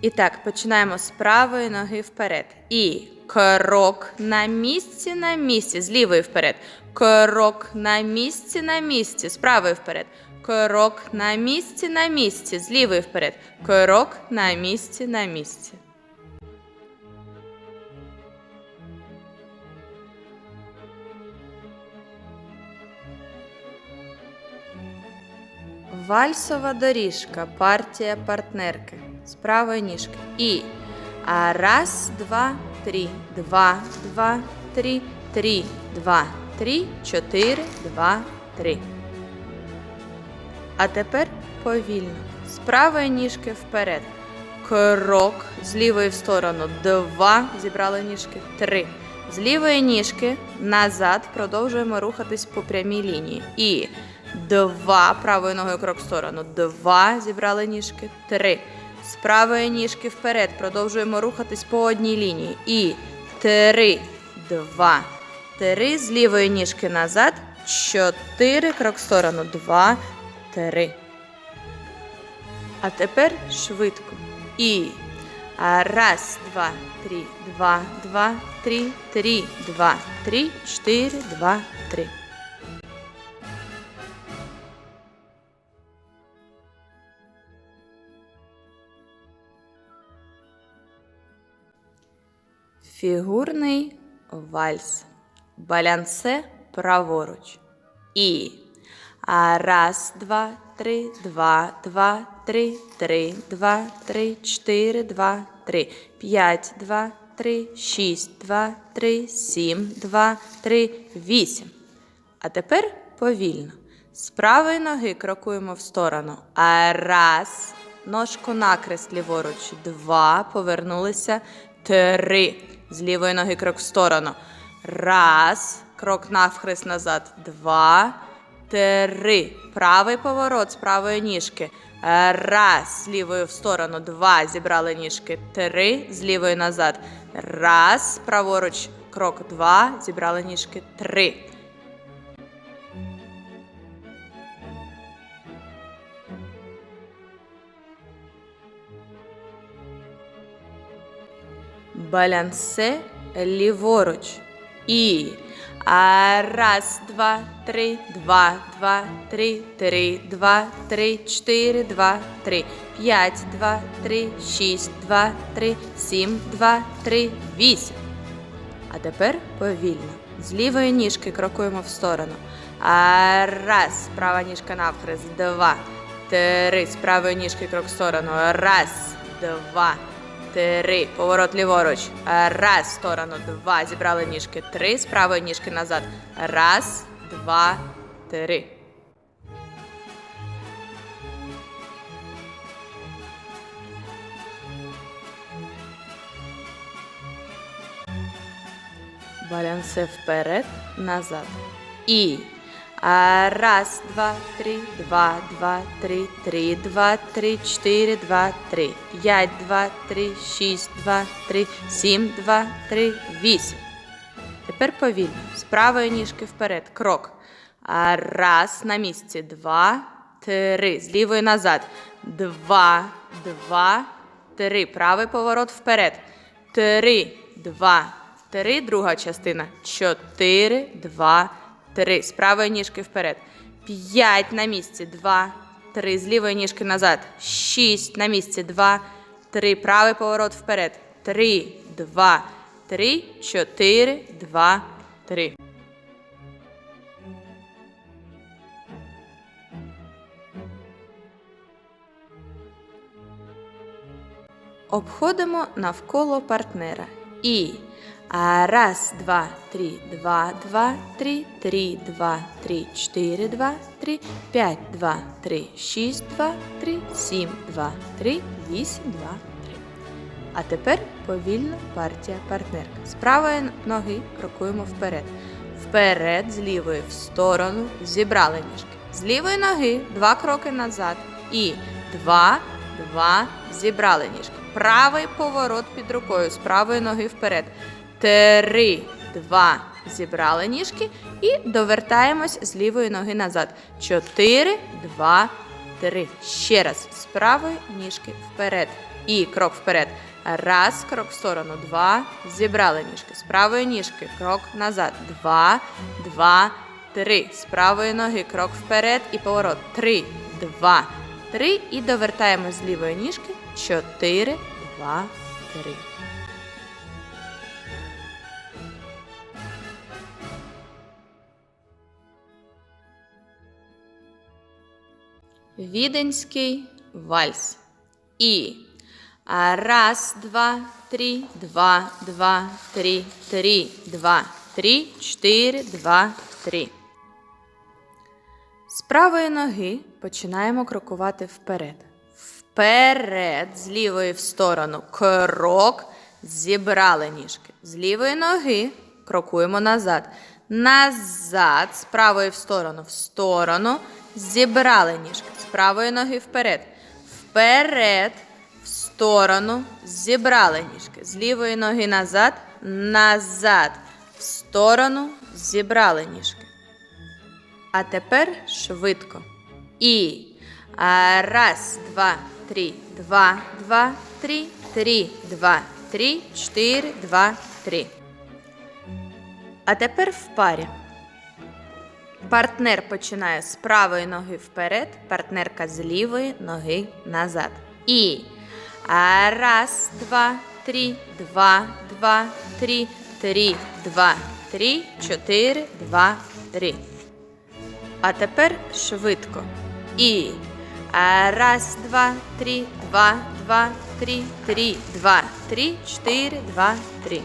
І так, починаємо з правої ноги вперед. І крок на місці, на місці, з лівої вперед. Крок на місці, на місці, з правої вперед. Крок на місці, на місці, з лівої вперед. Крок на місці, на місці. Вальсова доріжка, партія партнерки з правої ніжки. І раз, два, три, два, два, три, три, два, три, чотири, два, три. А тепер повільно. З правої ніжки вперед. Крок з лівої в сторону. Два. Зібрали ніжки. Три. З лівої ніжки назад продовжуємо рухатись по прямій лінії. І два. Правою ногою крок в сторону. Два. Зібрали ніжки. Три. З правої ніжки вперед. Продовжуємо рухатись по одній лінії. І три. Два. Три. З лівої ніжки назад. Чотири. Крок в сторону. Два. Три. А тепер швидко. І раз, два, три, два, два, три, три, два, три, чотири, два, три. Фігурний вальс. Балянсе праворуч. І раз, два, три, два, два, три, три, два, три, чотири, два, три, п'ять, два, три, шість, два, три, сім, два, три, вісім. А тепер повільно. З правої ноги крокуємо в сторону. А раз. Ножку накрест ліворуч. Два. Повернулися. Три. З лівої ноги крок в сторону. Раз. Крок навхрест назад. Два. Три. Правий поворот з правої ніжки. Раз. З лівою в сторону. Два. Зібрали ніжки. Три. З лівої назад. Раз. Праворуч. Крок. Два. Зібрали ніжки. Три. Балянсе ліворуч. І раз, два, три, два, два, три, три, два, три, чотири, два, три, п'ять, два, три, шість, два, три, сім, два, три, вісім. А тепер повільно. З лівої ніжки крокуємо в сторону. А раз, права ніжка навхрест, два, три, з правої ніжки крок в сторону. Раз, два, три. Поворот ліворуч. Раз, сторону, два. Зібрали ніжки. Три. З правої ніжки назад. Раз, два, три. Балянсе вперед, назад. І раз, два, три, два, два, три, три, два, три, чотири, два, три, п'ять, два, три, шість, два, три, сім, два, три, вісім. Тепер повільно. З правої ніжки вперед. Крок. Раз, на місці. Два, три. З лівої назад. Два, два, три. Правий поворот вперед. Три, два, три. Друга частина. Чотири, два, три. З правої ніжки вперед. П'ять на місці. Два, три. З лівої ніжки назад. Шість на місці. Два, три. Правий поворот вперед. Три, два, три, чотири, два, три. Обходимо навколо партнера. І раз, два, три, два, два, три, три, два, три, чотири, два, три, п'ять, два, три, шість, два, три, сім, два, три, вісім, два, три. А тепер повільно партія партнерка. З правої ноги крокуємо вперед. Вперед, з лівої в сторону, зібрали ніжки. З лівої ноги два кроки назад. І два, два, зібрали ніжки. Правий поворот під рукою, з правої ноги вперед. Три, два, зібрали ніжки і довертаємось з лівої ноги назад. Чотири, два, три. Ще раз. З правої ніжки вперед. І крок вперед. Раз, крок в сторону. Два. Зібрали ніжки. З правої ніжки. Крок назад. Два, два, три. З правої ноги. Крок вперед і поворот. Три, два, три. І довертаємо з лівої ніжки. Чотири, два, три. Віденський вальс. І раз, два, три, два, два, три, три, два, три, чотири, два, три. З правої ноги починаємо крокувати вперед. Вперед, з лівої в сторону. Крок. Зібрали ніжки. З лівої ноги крокуємо назад. Назад, з правої в сторону, в сторону. Зібрали ніжки. З правої ноги вперед. Вперед, в сторону. Зібрали ніжки. З лівої ноги назад. Назад. В сторону. Зібрали ніжки. А тепер швидко. І раз, два, три, два, два, три, три, два, три, чотири, два, три. А тепер в парі. Партнер починає з правої ноги вперед, партнерка з лівої ноги назад. І раз, два, три, два, два, три, три, два, три, чотири, два, три. А тепер швидко. І раз, два, три, два, два, три, три, два, три, четыре, два, три.